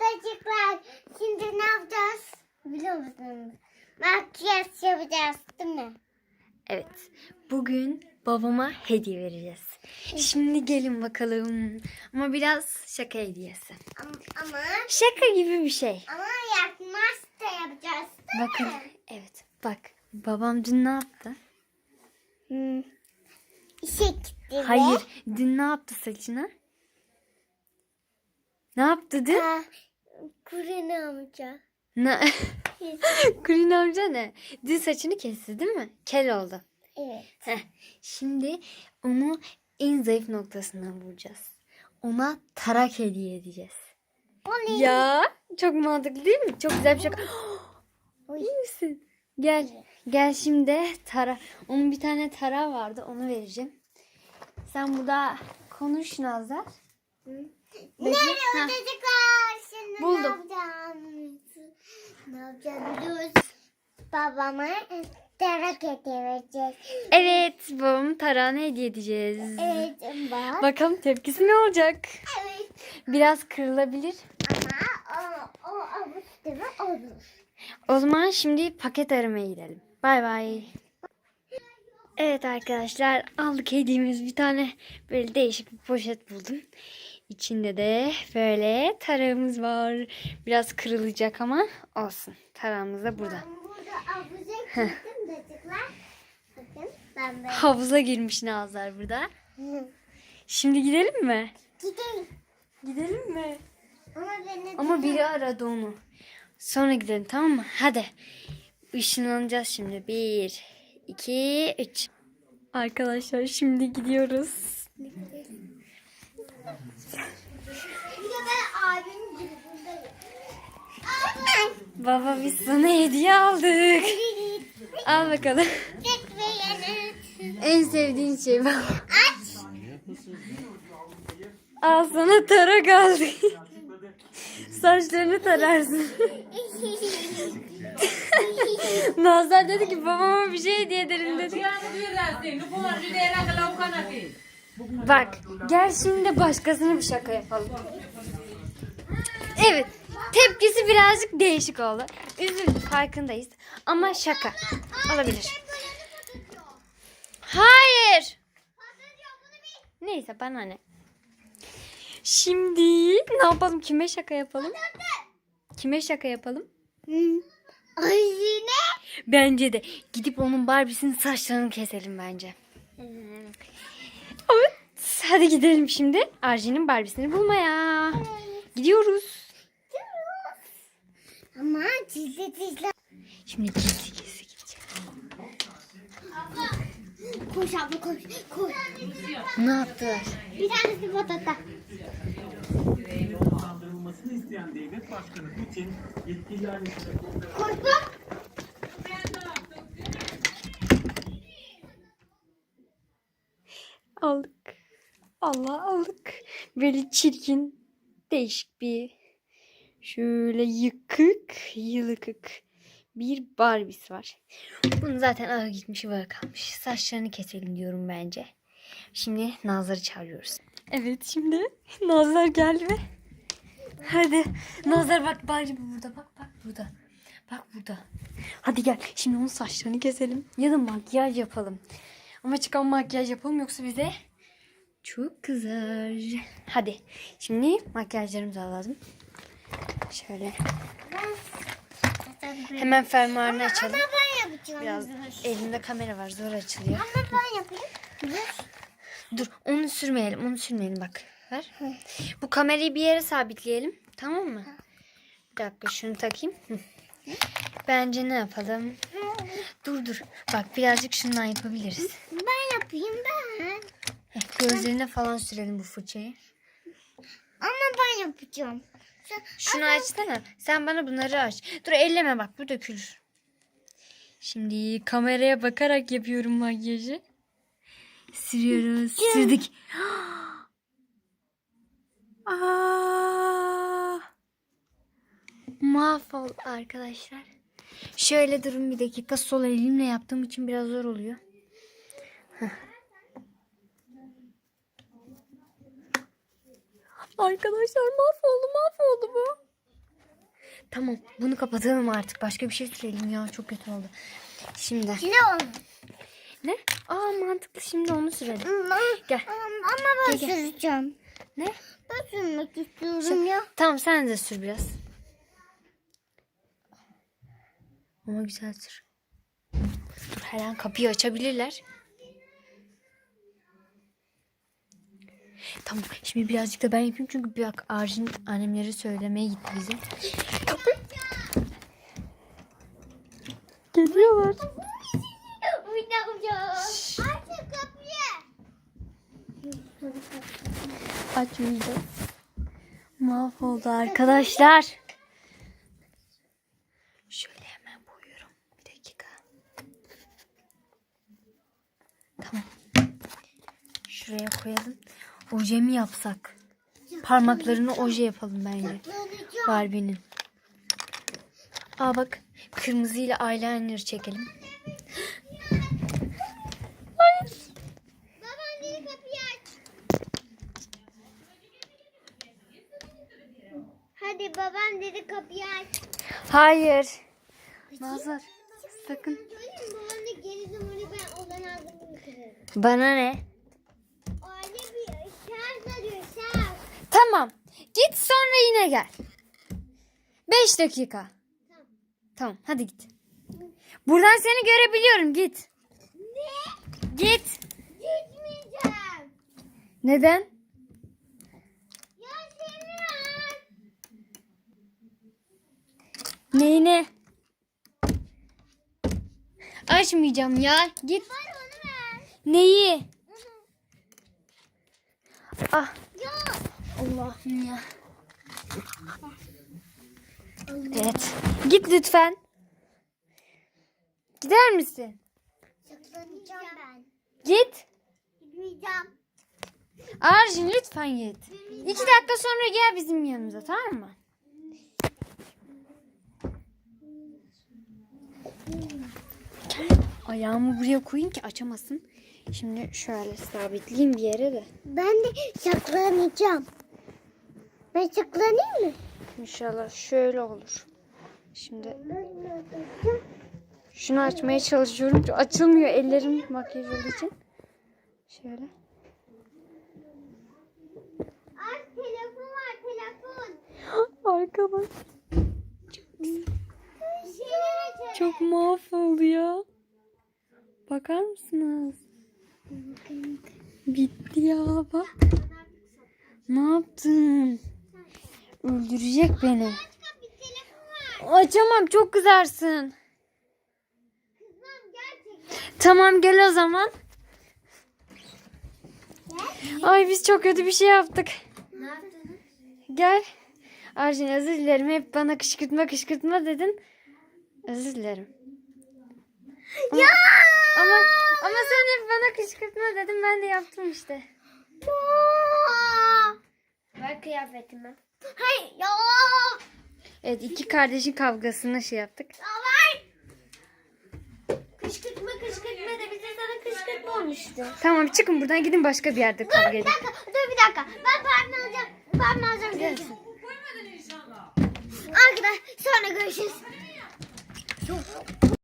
odacıklar. Şimdi ne yapacağız? Biliyor musunuz? Makyaj yapacağız değil mi? Evet. Bugün babama hediye vereceğiz. Şimdi gelin bakalım. Ama biraz şaka hediyesi. Ama, ama, Şaka gibi bir şey. ama yakmaz da yapacağız değil Bakın. mi? Evet. Bak. Babam dün ne yaptı? Hmm. İşe gitti Hayır. Dün ne yaptı saçına? Ne yaptı dün? Ha, ne yapacağız? Ne? Kulin amca ne? Dün saçını kesti değil mi? Kel oldu. Evet. Heh. Şimdi onu en zayıf noktasından vuracağız. Ona tarak hediye edeceğiz. O ne? Ya çok mantıklı değil mi? Çok güzel bir şaka. İyi misin? Gel. Gel şimdi tara. Onun bir tane tara vardı. Onu vereceğim. Sen burada konuş Nazar. Nerede Ha. odacıklar? Şimdi Buldum. ne yapacağız? Ne yapacağız. Babama darak hediye vereceğiz. Evet, babamın tarağını hediye edeceğiz. Evet bak. Bakalım tepkisi ne olacak? Evet. Biraz kırılabilir. Ama o, o avuç mi? Olur. O zaman şimdi paket aramaya gidelim. Bay bay. Evet arkadaşlar aldık hediyemiz bir tane böyle değişik bir poşet buldum. İçinde de böyle tarağımız var. Biraz kırılacak ama olsun. Tarağımız da burada. Ben burada gittim çocuklar. Bakın ben böyle. Havuza girmiş Nazlar burada. Şimdi gidelim mi? Gidelim. Gidelim mi? Ama Ama biri aradı onu. Sonra gidelim tamam mı? Hadi. Işınlanacağız şimdi. Bir, iki, üç. Arkadaşlar şimdi gidiyoruz de ben abimin grubundayım. Abi. Baba biz sana hediye aldık. Al bakalım. En sevdiğin şey bak. Aç. Al sana tarak aldık. Saçlarını tararsın. Nazar dedi ki babama bir şey hediye edelim dedi. Bak gel şimdi başkasına bir şaka yapalım. Evet tepkisi birazcık değişik oldu. Üzüldü farkındayız ama şaka olabilir. Hayır. Neyse bana ne. Şimdi ne yapalım? Kime şaka yapalım? Kime şaka yapalım? Ay yine. Bence de gidip onun Barbie'sinin saçlarını keselim bence. Evet. Hadi gidelim şimdi Arjin'in Barbie'sini bulmaya. Gidiyoruz. Ama çizgi çizgi. Şimdi gizli gizli gideceğiz. Koş abla koş. Koş. Ne yaptılar? Bir tanesi patata. kaldırılmasını isteyen devlet başkanı Putin yetkililerle bak. Aldık. Allah aldık. Böyle çirkin, değişik bir şöyle yıkık, yılıkık bir Barbie'si var. Bunun zaten ağır gitmiş var kalmış. Saçlarını keselim diyorum bence. Şimdi Nazar'ı çağırıyoruz. Evet şimdi Nazar geldi ve hadi Nazar bak Barbie burada bak bak burada. Bak burada. Hadi gel şimdi onun saçlarını keselim ya da makyaj yapalım. Ama çıkan makyaj yapalım yoksa bize çok kızar. Hadi şimdi makyajlarımızı alalım. Şöyle hemen fermuarını açalım. Ama ben yapacağım. Biraz elimde kamera var zor açılıyor. Ama ben yapayım. Dur onu sürmeyelim onu sürmeyelim bak. Ver. Bu kamerayı bir yere sabitleyelim. Tamam mı? Bir dakika şunu takayım. Bence ne yapalım? Dur dur. Bak birazcık şundan yapabiliriz. Ben yapayım ben. Gözlerine falan sürelim bu fırçayı. Ama ben yapacağım. Sen, Şunu açsana. Sen bana bunları aç. Dur elleme bak bu dökülür. Şimdi kameraya bakarak yapıyorum makyajı. Sürüyoruz. Sürdük. Aa! Arkadaşlar. Şöyle durun bir dakika. Sol elimle yaptığım için biraz zor oluyor. Arkadaşlar mahvoldu mahvoldu bu. Tamam bunu kapatalım artık. Başka bir şey sürelim ya. Çok kötü oldu. Şimdi. Ne oldu? Ne? Aa mantıklı şimdi onu sürelim. Gel. Ama ben Gel, gel. süreceğim. Ne? Ben sürmek istiyorum ya. Tamam sen de sür biraz. Ama güzel sür. Dur her an kapıyı açabilirler. Tamam şimdi birazcık da ben yapayım çünkü bir bak Arjin annemleri söylemeye gitti bizim. Kapı. Geliyorlar. Kapıyı. Açmayacağız. Mahvoldu arkadaşlar. Şöyle hemen boyuyorum. Bir dakika. Tamam. Şuraya koyalım. Oje mi yapsak? Parmaklarını oje yapalım bence. Barbie'nin. Aa bak. Kırmızıyla eyeliner çekelim. Aç. Hadi babam dedi kapıyı aç. Hayır. Nazar. Sakın. Söyleyeyim babam Tamam. Git sonra yine gel. Beş dakika. Tamam. Tamam hadi git. Buradan seni görebiliyorum git. Ne? Git. Gitmeyeceğim. Neden? Ya seni. Neyine? Açmayacağım ya. Git. Var onu ver. Neyi? Ah Ya. Allah'ım ya. Evet. Git lütfen. Gider misin? Saklanacağım ben. Git. Gitmeyeceğim. Arjin lütfen git. İki dakika sonra gel bizim yanımıza tamam mı? Ayağımı buraya koyayım ki açamasın. Şimdi şöyle sabitleyeyim bir yere de. Ben de saklanacağım. Ben saklanayım mı? İnşallah şöyle olur. Şimdi şunu açmaya çalışıyorum. Açılmıyor ellerim makyaj olduğu için. Şöyle. Aç telefon var telefon. Arkadaş Şeyler açalım. çok mahvoldu ya. Bakar mısınız? Bitti ya bak. Ne yaptın? Öldürecek beni. Açamam çok kızarsın. Tamam gel o zaman. Ay biz çok kötü bir şey yaptık. Ne yaptınız? Gel. Arjin özür dilerim. Hep bana kışkırtma kışkırtma dedin. Özür dilerim. Ama, Ama, ama sen hep bana kışkırtma dedin. Ben de yaptım işte. Ver kıyafetimi. Hayır ya. Evet iki kardeşin kavgasını şey yaptık. Ya ver. Kışkırtma kışkırtma da bize sana kışkırtma olmuştu. Tamam çıkın buradan gidin başka bir yerde Dur kavga bir edin. dakika, dur bir dakika. Ben parmağımı alacağım. Parmağımı alacağım. Görüşürüz. Arkadaşlar sonra görüşürüz.